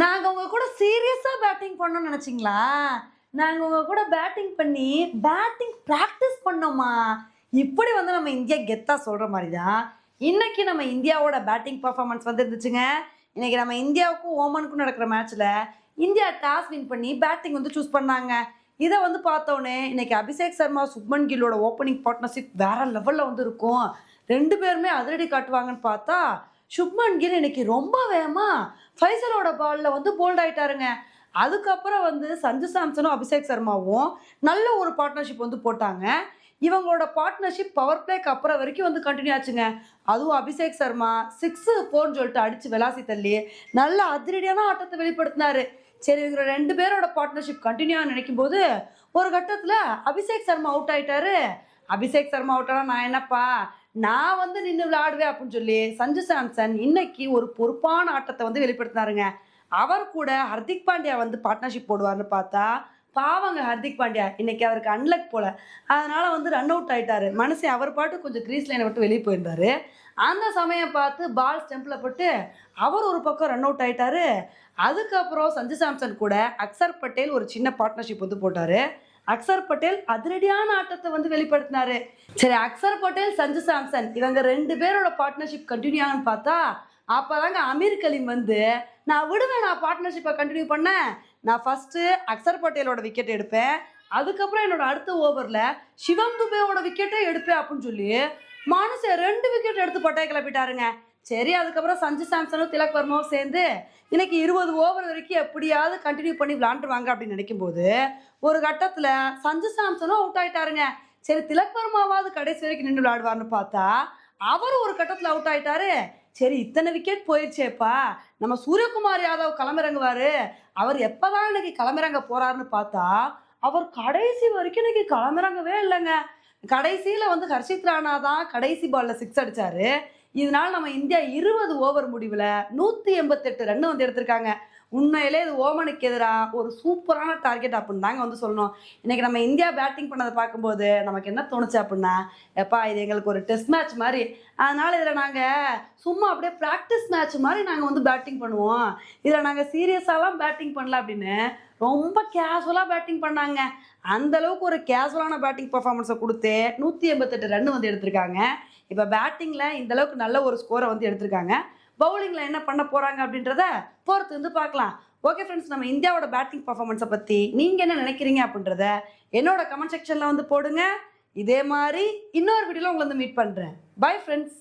நாங்கள் உங்கள் கூட சீரியஸாக பேட்டிங் பண்ணோம்னு நினச்சிங்களா? நாங்கள் உங்கள் கூட பேட்டிங் பண்ணி பேட்டிங் ப்ராக்டிஸ் பண்ணோமா? இப்படி வந்து நம்ம இந்தியா கெத்தாக சொல்கிற மாதிரி தான் இன்றைக்கி நம்ம இந்தியாவோட பேட்டிங் பர்ஃபார்மன்ஸ் வந்து இருந்துச்சுங்க இன்றைக்கி நம்ம இந்தியாவுக்கும் ஓமனுக்கும் நடக்கிற மேட்ச்சில் இந்தியா டாஸ் வின் பண்ணி பேட்டிங் வந்து சூஸ் பண்ணாங்க. இதை வந்து பார்த்தோன்னே இன்னைக்கு அபிஷேக் சர்மா சுப்மன் கில்லோட ஓப்பனிங் பார்ட்னர்ஷிப் வேற லெவலில் வந்து இருக்கும். ரெண்டு பேருமே அதிரடி காட்டுவாங்கன்னு பார்த்தா சுப்மன் கில் இன்னைக்கு ரொம்ப வேகமாக ஃபைசலோட பாலில் வந்து போல்ட் ஆயிட்டாருங்க. அதுக்கப்புறம் வந்து சஞ்சு சாம்சனும் அபிஷேக் சர்மாவும் நல்ல ஒரு பார்ட்னர்ஷிப் வந்து போட்டாங்க. இவங்களோட பார்ட்னர்ஷிப் பவர் பிளேக்கு அப்புறம் வரைக்கும் வந்து கண்டினியூ ஆச்சுங்க. அதுவும் அபிஷேக் சர்மா சிக்ஸு ஃபோர்னு சொல்லிட்டு அடிச்சு விளாசி தள்ளி நல்ல அதிரடியான ஆட்டத்தை வெளிப்படுத்தினாரு. சரி இவங்க ரெண்டு பேரோட பார்ட்னர்ஷிப் கண்டினியூ நினைக்கும் போது ஒரு கட்டத்தில் அபிஷேக் சர்மா அவுட் ஆயிட்டாரு. அபிஷேக் சர்மா அவுட் ஆனால் நான் என்னப்பா? நான் வந்து நின்று விளையாடுவேன் அப்படின்னு சொல்லி சஞ்சு சாம்சன் இன்னைக்கு ஒரு பொறுப்பான ஆட்டத்தை வந்து வெளிப்படுத்தினாருங்க. அவர் கூட ஹர்திக் பாண்டியா வந்து பார்ட்னர்ஷிப் போடுவார்னு பார்த்தா பாவங்க ஹர்திக் பாண்டியா. இன்னைக்கு அவருக்கு அன்லக் போல. அதனால வந்து ரன் அவுட் ஆயிட்டாரு. மனுஷன் அவர் பாட்டு கொஞ்சம் கிரீஸ் லைனை விட்டு வெளியே போயிருந்தாரு. அந்த சமயம் பார்த்து பால் ஸ்டெம்பில் போட்டு அவர் ஒரு பக்கம் ரன் அவுட் ஆயிட்டாரு. அதுக்கப்புறம் சஞ்சு சாம்சன் கூட அக்சர் பட்டேல் ஒரு சின்ன பார்ட்னர்ஷிப் வந்து போட்டாரு. அக்சர் பட்டேல் அதிரடியான ஆட்டத்தை வந்து வெளிப்படுத்தினாரு. சரி அக்சர் பட்டேல் சஞ்சு சாம்சன் இவங்க ரெண்டு பேரோட பார்ட்னர்ஷிப் கண்டினியூ ஆகுன்னு பார்த்தா அப்போதாங்க அமீர் கலீம் வந்து நான் விடுவேன் நான் பார்ட்னர்ஷிப்பை கண்டினியூ பண்ணேன். நான் ஃபஸ்ட்டு அக்சர் பட்டேலோட விக்கெட் எடுப்பேன். அதுக்கப்புறம் என்னோட அடுத்த ஓவரில் சிவம் துபேவோட விக்கெட்டே எடுப்பேன் அப்படின்னு சொல்லி மனுஷன் ரெண்டு விக்கெட் எடுத்து பட்டையை கிளப்பிட்டாருங்க. சரி அதுக்கப்புறம் சஞ்சு சாம்சனும் திலக் வர்மாவும் சேர்ந்து இன்னைக்கு இருபது ஓவர் வரைக்கும் எப்படியாவது கண்டினியூ பண்ணி விளாண்டுருவாங்க அப்படின்னு நினைக்கும்போது ஒரு கட்டத்தில் சஞ்சு சாம்சனும் அவுட் ஆயிட்டாருங்க. சரி திலக் வர்மாவாவது கடைசி வரைக்கும் நின்று விளாடுவார்னு பார்த்தா அவர் ஒரு கட்டத்தில் அவுட் ஆயிட்டாரு. சரி இத்தனை விக்கெட் போயிடுச்சேப்பா நம்ம சூரியகுமார் யாதவ் களமிறங்குவாரு. அவர் எப்போதான் இன்னைக்கு களமிறங்க போறாருன்னு பார்த்தா அவர் கடைசி வரைக்கும் இன்னைக்கு களமிறங்கவே இல்லைங்க. கடைசியில் வந்து ஹர்ஷித் ராணா தான் கடைசி பாலில் சிக்ஸ் அடிச்சாரு. இதனால நம்ம இந்தியா இருபது ஓவர் முடிவில் நூற்றி எண்பத்தெட்டு ரன் வந்து எடுத்திருக்காங்க. உண்மையிலே இது ஓமனுக்கு எதிராக ஒரு சூப்பரான டார்கெட் அப்படின்னு தாங்க வந்து சொல்லணும். இன்னைக்கு நம்ம இந்தியா பேட்டிங் பண்ணதை பார்க்கும்போது நமக்கு என்ன தோணுச்சு அப்படின்னா எப்பா இது எங்களுக்கு ஒரு டெஸ்ட் மேட்ச் மாதிரி. அதனால இதில் நாங்கள் சும்மா அப்படியே ப்ராக்டிஸ் மேட்ச் மாதிரி நாங்கள் வந்து பேட்டிங் பண்ணுவோம். இதில் நாங்கள் சீரியஸாலாம் பேட்டிங் பண்ணல அப்படின்னு ரொம்ப கேஷுவலாக பேட்டிங் பண்ணாங்க. அந்தளவுக்கு ஒரு கேஷுவலான பேட்டிங் பர்ஃபார்மன்ஸை கொடுத்து நூற்றி எண்பத்தெட்டு ரன் வந்து எடுத்திருக்காங்க. இப்போ பேட்டிங்கில் இந்தளவுக்கு நல்ல ஒரு ஸ்கோரை வந்து எடுத்திருக்காங்க. பவுலிங்கில் என்ன பண்ண போகிறாங்க அப்படின்றத பொறுத்து வந்து பார்க்கலாம். ஓகே ஃப்ரெண்ட்ஸ் நம்ம இந்தியாவோட பேட்டிங் பர்ஃபார்மன்ஸை பற்றி நீங்கள் என்ன நினைக்கிறீங்க அப்படின்றத என்னோட கமெண்ட் செக்ஷனில் வந்து போடுங்க. இதே மாதிரி இன்னொரு வீடியோவில் உங்களை வந்து மீட் பண்ணுறேன் பை ஃப்ரெண்ட்ஸ்